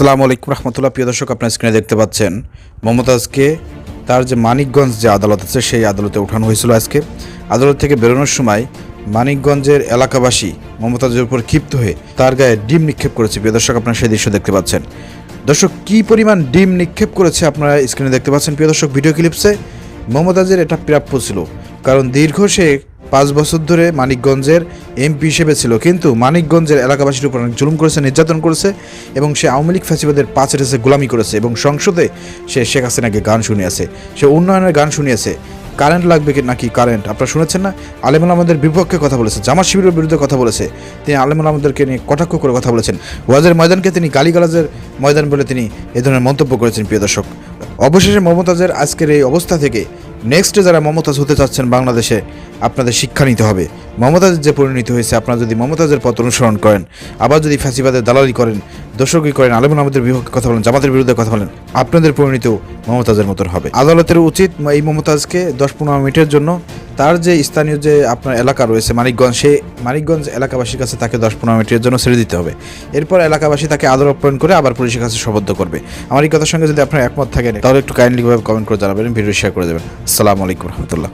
আসসালামু আলাইকুম রহমতুল্লাহ। প্রিয় দর্শক, আপনার স্ক্রিনে দেখতে পাচ্ছেন মমতাজকে তার যে মানিকগঞ্জ যে আদালত আছে, সেই আদালতে উঠানো হয়েছিল আজকে। আদালত থেকে বেরোনোর সময় মানিকগঞ্জের এলাকাবাসী মমতাজের উপর ক্ষিপ্ত হয়ে তার গায়ে ডিম নিক্ষেপ করেছে। প্রিয় দর্শক, আপনারা সেই দৃশ্য দেখতে পাচ্ছেন। দর্শক, কী পরিমাণ ডিম নিক্ষেপ করেছে আপনারা স্ক্রিনে দেখতে পাচ্ছেন? প্রিয় দর্শক ভিডিও ক্লিপসে মমতাজের এটা প্রাপ্য ছিল। কারণ দীর্ঘ সে পাঁচ বছর ধরে মানিকগঞ্জের এমপি হিসেবে ছিল। কিন্তু মানিকগঞ্জের এলাকাবাসীর উপর অনেক জুলুম করেছে, নির্যাতন করেছে এবং সে আওয়ামী লীগ ফ্যাসিবাদের পাঁচ এসে গোলামি করেছে এবং সংসদে সে শেখ হাসিনাকে গান শুনিয়েছে। সে উন্নয়নের গান শুনিয়েছে। কারেন্ট লাগবে কি নাকি কারেন্ট? আপনারা শুনেছেন না? আলেমুল আমাদের বিপক্ষে কথা বলেছে জামা শিবিরের বিরুদ্ধে কথা বলেছে। তিনি আলেমুল আমাদেরকে নিয়ে কটাক্ষ করে কথা বলেছেন। ওয়াজের ময়দানকে তিনি গালিগালাজের ময়দান বলে তিনি এ ধরনের মন্তব্য করেছেন, প্রিয় দর্শক। অবশেষে মমতাজের আজকের এই অবস্থা থেকে নেক্সটে যারা মমতাজ হতে চাচ্ছেন বাংলাদেশে, আপনাদের শিক্ষা নিতে হবে। মমতাজ যে পরিণতি হয়েছে, আপনারা যদি মমতাজের পথ অনুসরণ করেন, আবার যদি ফ্যাসিবাদের দালালি করেন দর্শকই করেন আলম আমাদের বিপক্ষে কথা বলেন, জামাতের বিরুদ্ধে কথা বলেন, আপনাদের পরিণতিও মমতাজের মতন হবে। আদালতের উচিত এই মমতাজকে দশ পনেরো মিনিটের জন্য তার যে স্থানীয় যে আপনার এলাকা রয়েছে মানিকগঞ্জ, সে মানিকগঞ্জ এলাকাবাসীর কাছে তাকে দশ পনেরো মিনিটের জন্য ছেড়ে দিতে হবে। এরপর এলাকাবাসী তাকে আদর অপ্যায়ন করে আবার পুলিশের কাছে সবদ্ধ করবে। আমার এই কথার সঙ্গে যদি আপনার একমত থাকেন, তাহলে একটু কাইন্ডলিভাবে কমেন্ট করে জানাবেন ভিডিও শেয়ার করে দেবেন। আসসালামু আলাইকুম রহমতুল্লাহ।